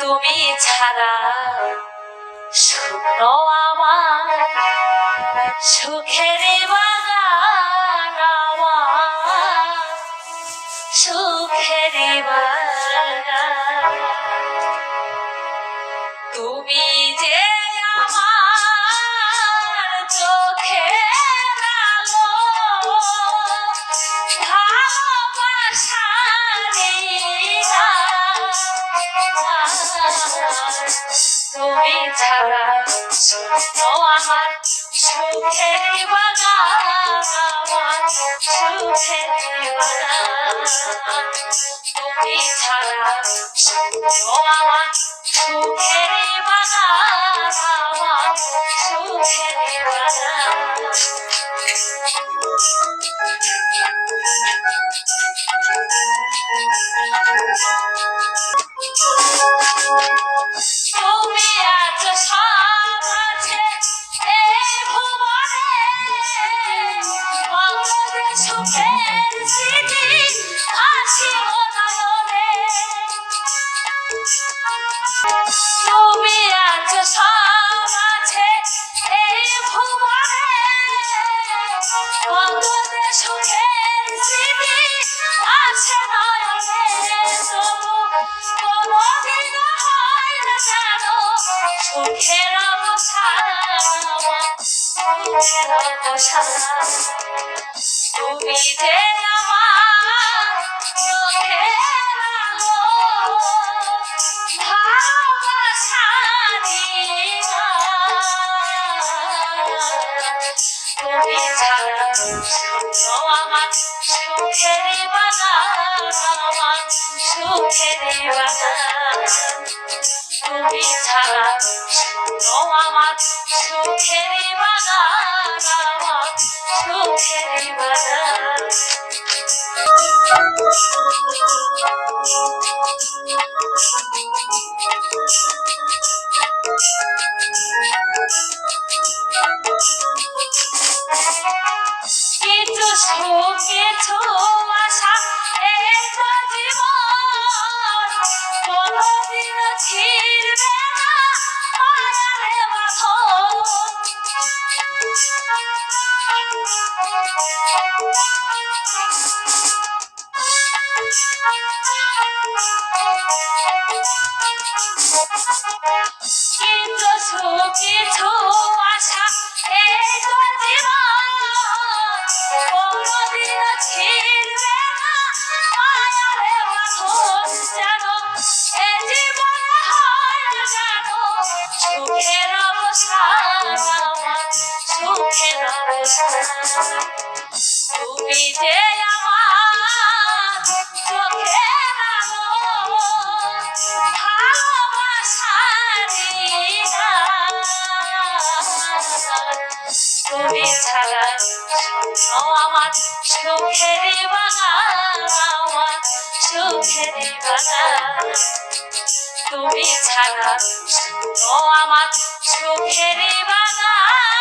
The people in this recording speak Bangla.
তুমি ছাড়া শূন্য আমার সুখের বাগান আমার সুখের তুমি যে আমার তুমি ছাড়া শূন্য আমার সুখের সুখের তুমি ছাড়া শূন্য আমার সুখের বাগান সুখের অবসান সুখের অবসান তুমি যে তুমি ছাড়া শূন্য আমার সুখের বাগান আমার সুখের বাগান কিছু সুখ কিছু আশা এই জীবন কোনদিন ছিড়বে না মায়ারে বাঁধন যেন। এ জীবনে হয় যেন সুখের অবসান। সুখের অবসান। তুমি যে তুমি ছাড়া ও আমার সুখের বাগান আমার সুখের বাগান তুমি ছাড়া ও আমার সুখের বাগান।